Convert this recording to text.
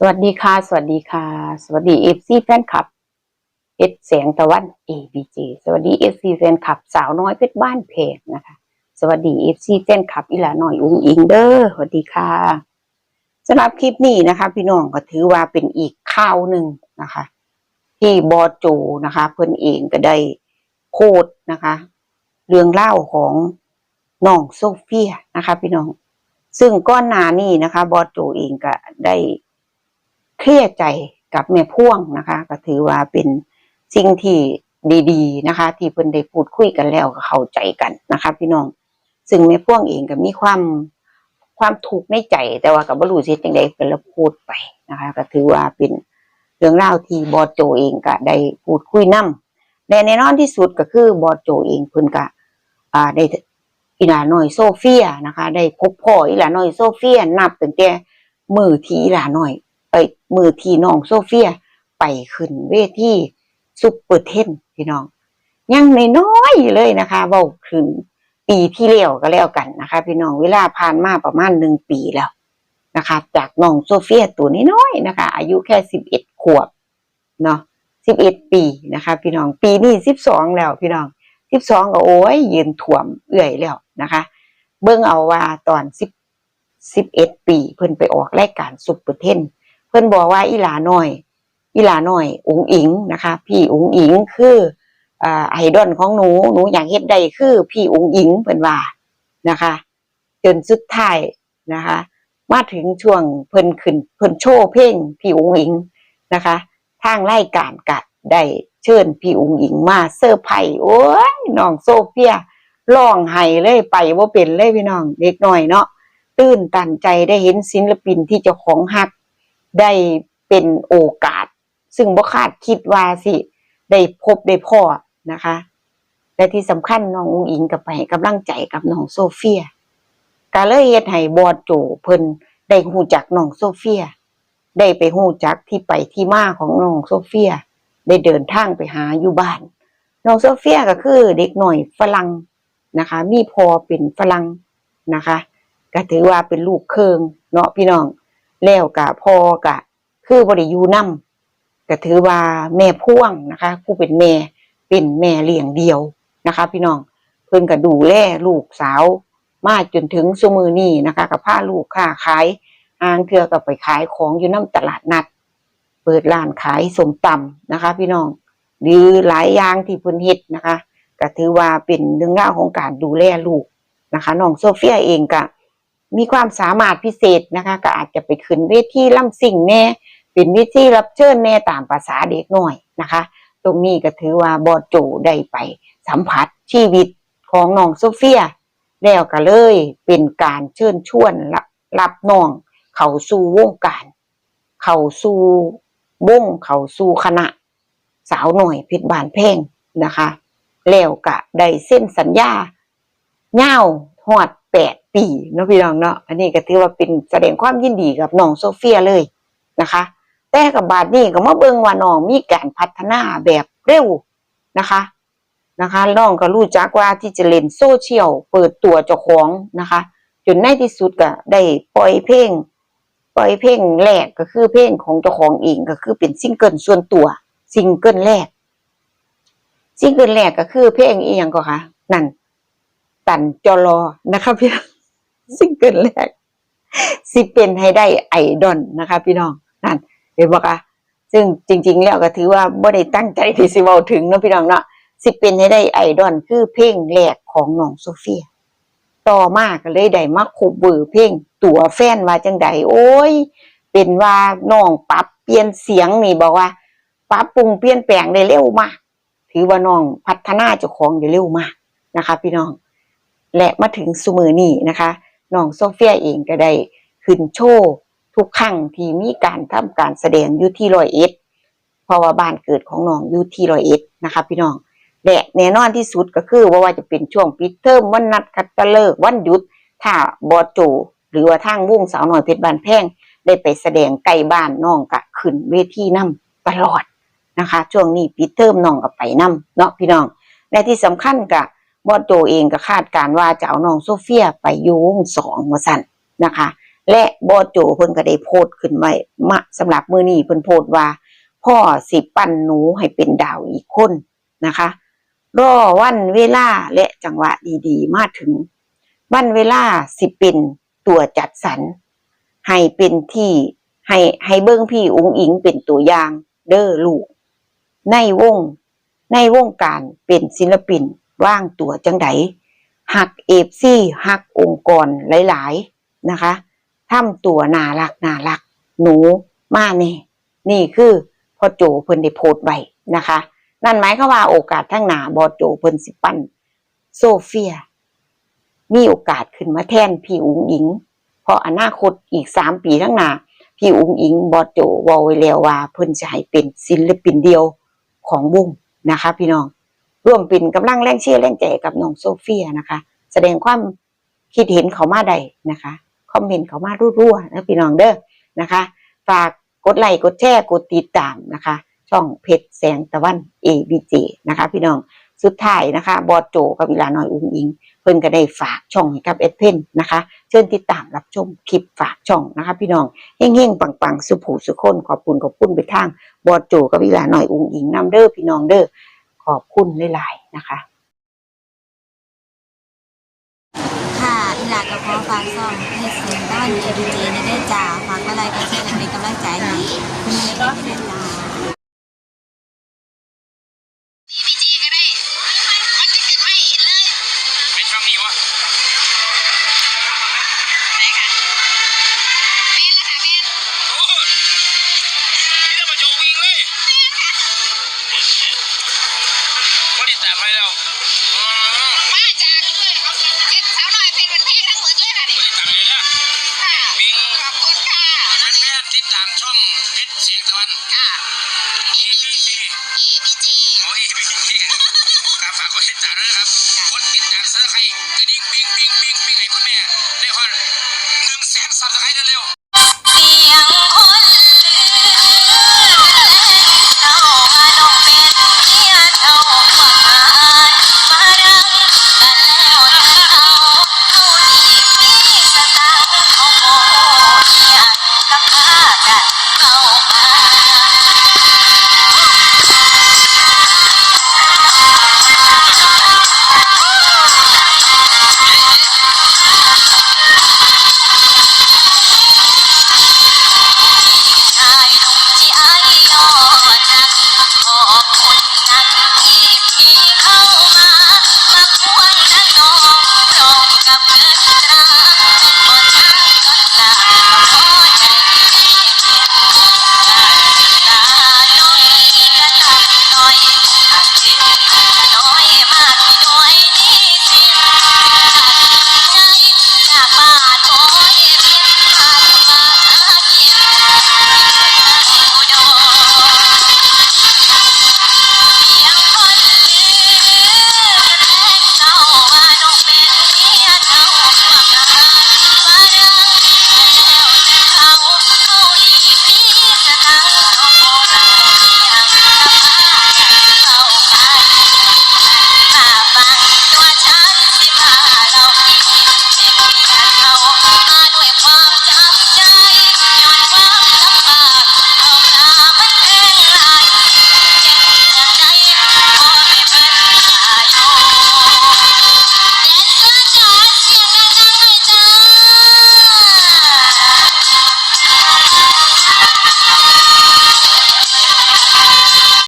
สวัสดีค่ะ สวัสดีค่ะ สวัสดีเอฟซีแฟนคลับเอสแสงตะวัน ABG สวัสดีเอฟซีแฟนคลับ สาวน้อยเพชรบ้านเพจนะคะ สวัสดีเอฟซีแฟนคลับอีหลาหน่อยอุ้งอิงเด้อสวัสดีค่ะสำหรับคลิปนี้นะคะ พี่น้องก็ถือว่าเป็นอีกข่าวหนึ่งนะคะ ที่บอโจนะคะ เพิ่อนเองก็ได้โพสต์นะคะ เรื่องเล่าของน้องโซเฟียนะคะ พี่น้อง ซึ่งก้อนหนานี่นะคะ บอโจเองก็ได้ เครียดใจกับแม่พ่วงนะคะ ก็ถือว่าเป็นสิ่งที่ดีๆนะคะ ที่เพิ่นได้พูดคุยกันแล้วก็เข้าใจกันนะคะ พี่น้อง ซึ่งแม่พ่วงเองก็มีความความทุกในใจแต่ว่าก็บ่รู้สิจังได๋เพิ่นละพูดไปนะคะ ก็ถือว่าเป็นเรื่องราวที่บอโจเองก็ได้พูดคุยนํและแน่นอนที่สุดก็คือบอโจเองเพิ่นก็อ่าได้อีหลาน้อยโซเฟียนะคะ ได้พบพ่ออีหลาน้อยโซเฟียนับตั้งแต่มือที่อีหลาน้อย เอ้ยมือที่น้องโซเฟีย ไปขึ้นเวทีซุปเปอร์เทนพี่น้อง ยังน้อยอยู่เลยนะคะเว้าถึงปีที่แล้วก็แล้วกันนะคะ พี่น้องเวลาผ่านมาประมาณหนึ่งปีแล้วนะคะ จากน้องโซเฟียตัวน้อยๆนะคะ อายุแค่สิบเอ็ดขวบเนาะสิบเอ็ดปีนะคะ พี่น้องปีนี้สิบสองแล้วพี่น้องสิบสองก็โอ้ยยืนถ่วมเอื่อยแล้วนะคะ เบิ่งเอาว่าตอนสิบสิบเอ็ดปี เพิ่นไปออกรายการซุปเปอร์เทน พิ่นบอกว่าอีหลาน้อย อีหลาน้อยอุ๋งอิงนะคะ พี่อุ๋งอิงคืออ่าไอดอลของหนูหนูอยากเฮ็ดได้คือ พี่อุ๋งอิงเพิ่นว่านะคะ จนสุดท้ายนะคะ มาถึงช่วงเพิ่นขึ้นเพิ่นโชว์เพลงพี่อุ๋งอิงนะคะทางรายการก็ได้เชิญพี่อุ๋งอิงมาเซอร์ไพรส์โอ้ยน้องโซเฟียร้องไห้เลยไปบ่าเป็นเลยพี่น้องเด็กหน้อยเนาะตื่นตันใจได้เห็นศิลปินที่เจ้าของฮัก ได้เป็นโอกาส ซึ่งบ่คาดคิดว่าสิ ได้พบได้พ่อนะคะ และที่สำคัญน้องอุ๋งอิงกับไปให้กำลังใจกับน้องโซเฟียก็เลยเฮ็ดให้บอดโจเพิ่นได้ฮู้จักน้องโซเฟีย ได้ไปฮู้จักที่ไปที่มาของน้องโซเฟีย ได้เดินทางไปหาอยู่บ้านน้องโซเฟียก็คือเด็กหน่อยฝรั่งนะคะ มีพ่อเป็นฝรั่งนะคะ ก็ถือว่าเป็นลูกเคิงเนาะพี่น้อง แล้วกะพอกะ คือบ่ได้อยู่นํก็ถือว่าแม่พ่วงนะคะ ผู้เป็นแม่เป็นแม่เลี้ยงเดียวนะคะ พี่น้องเพิ่นก็ดูแลลูกสาว มาจนถึงซุมือนี้นะคะก็พาลูกค้าขายอ่างเทือก็ไปขายของอยู่น้ตลาดนัด เปิดร้านขายสมตำนะคะ พี่น้องหรือหลายอย่างที่เพิ่นเฮ็ดนะคะก็ถือว่าเป็นเรื่องราวของการดูแลลูกนะคะน้องโซเฟียเองก็ มีความสามารถพิเศษนะคะ ก็อาจจะไปขึ้นเวทีล่ำสิ่งแน่เป็นเวทีรับเชิญแน่ตามภาษาเด็กหน้อยนะคะ ตรงนี้ก็ถือว่าบอดโจได้ไปสัมผัสชีวิตของน้องโซเฟีย แล้วก็เลยเป็นการเชิญชวนรับรับน้องเข้าสู่วงการ เข้าสู่วงเข้าสู่คณะ สาวหน่อยพชรบานเพลงนะคะ แล้วก็ได้เส้นสัญญาเง่าหอดแปด ปีเนาะพี่น้องเนาะอันนี้ก็ถือว่าเป็นแสดงความยินดีกับน้องโซเฟียเลยนะคะ แต่กับบาดนี้ก็มาเบิ่งว่าน้องมีการพัฒนาแบบเร็วนะคะนะคะน้องก็รู้จักว่าที่จะเล่นโซเชียลเปิดตัวเจ้าของนะคะ จนในที่สุดก็ได้ปล่อยเพลงปล่อยเพลงแรกก็คือเพลงของเจ้าของเองก็คือเป็นซิงเกิลส่วนตัวซิงเกิลแรกซิงเกิลแรกก็คือเพลงอีหยังก็คะนั่น ตันจอรอนะคะพี่ ซิงเกิลแรกสิเป็นให้ได้ไอดอลนะคะ พี่น้องนั่นเห็นบ่คะซึ่งจริง ๆ แล้วก็ถือว่าบ่ได้ตั้งใจที่สิเว้าถึงเนาะพี่น้องเนาะสิเป็นให้ได้ไอดอลคือเพลงแรกของน้องโซเฟีย ต่อมาก็เลยได้มาคบเวอร์เพลงตัวแฟนว่าจังใดโอ้ย เป็นว่าน้องปรับเปลี่ยนเสียงนี่บอกว่าปรับปรุงเปลี่ยนแปลงได้เร็วมาก ถือว่าน้องพัฒนาเจ้าของได้เร็วมากนะคะ พี่น้อง และมาถึงสมือนี้นะคะ น้องโซเฟียเองก็ได้ขึ้นโชว์ทุกครั้งที่มีการทำการแสดงอยู่ที่รอยเอ็ดเพราะว่าบ้านเกิดของน้องอยู่ที่รอยเอ็ดนะคะพี่น้องและแน่นอนที่สุดก็คือว่าว่าจะเป็นช่วงปิดเทอมวันนัดคัดตะเลิกวันหยุดถ้าบอโจหรือว่าทางวงสาวหน่อยเพชรบานแพงได้ไปแสดงไกลบ้านน้องกะขึ้นเวทีนํตลอดนะคะ ช่วงนี้ปิดเทอมน้องก็ไปนํเนาะพี่น้องและที่สำคัญกะ บอสโจเองก็คาดการว่าจะเอาน้องโซเฟียไปยู่งสองว่าสั่นนะคะ และบอโจเพิ่นก็ได้โพสขึ้นไว้มาสำหรับมือนี้เพิ่นโพสว่า พ่อสิปั้นหนูให้เป็นดาวอีกคนนะคะ รอวันเวลาและจังหวะดีๆ มาถึง วันเวลาสิเป็นตัวจัดสรรให้เป็นที่ให้ให้เบิ้งพี่อุงอิงเป็นตัวอย่างเด้อลูก ในวงในวงการเป็นศิลปิน ว่างตัวจังไดหักเอฟซี่หักองค์กรหลาย ๆนะคะทำตัวน่ารักน่ารัก หนูมาแน่นี่คือพ่อโจเพิ่นได้โพสไว้นะคะ นั่นหมายความว่าโอกาสทั้งหนาบอโจเพิ่นสิปั้นโซเฟีย มีโอกาสขึ้นมาแทนพี่อุ๋งอิง เพราะอนาคตอีกสามปีข้งหนาพี่อุ๋งอิงบอโจวอไว้แล้วาเพิ่นจะให้เป็นศิลปินเดียวของวงนะคะ พี่น้อง ร่วมเป็นกำลังแรงเชียร์แรงใจกับน้องโซเฟียนะคะ แสดงความคิดเห็นเขามาได้นะคะคอมเมนต์เขามารั่วๆนะพี่น้องเด้อนะคะ ฝากกดไลค์กดแชร์กดติดตามนะคะ ช่องเพชรแสงตะวัน ABJ นะคะ พี่น้องสุดท้ายนะคะ บอสโจกับวิลาหน้อยอุ้งอิง เพิ่นก็ได้ฝากช่องให้กับเอ็ดเพนนะคะ เชิญติดตามรับชมคลิปฝากช่องนะคะ พี่น้องเฮ้งๆปังๆสุผูสุคนขอบคุณขอบคุณไปทางบอสโจกับวิลาหน้อยอุ้งอิงนำเด้อพี่น้องเด้อ ขอบคุณหลายๆนะคะ ค่ะอีหลากับพ่อฝากซ่องเพจเสียงด้านเอดีเจในได้จ่าฝากอะไรก็แช่เป็นกำลังใจให้คุณแม่ได้ได้จ่า ครับ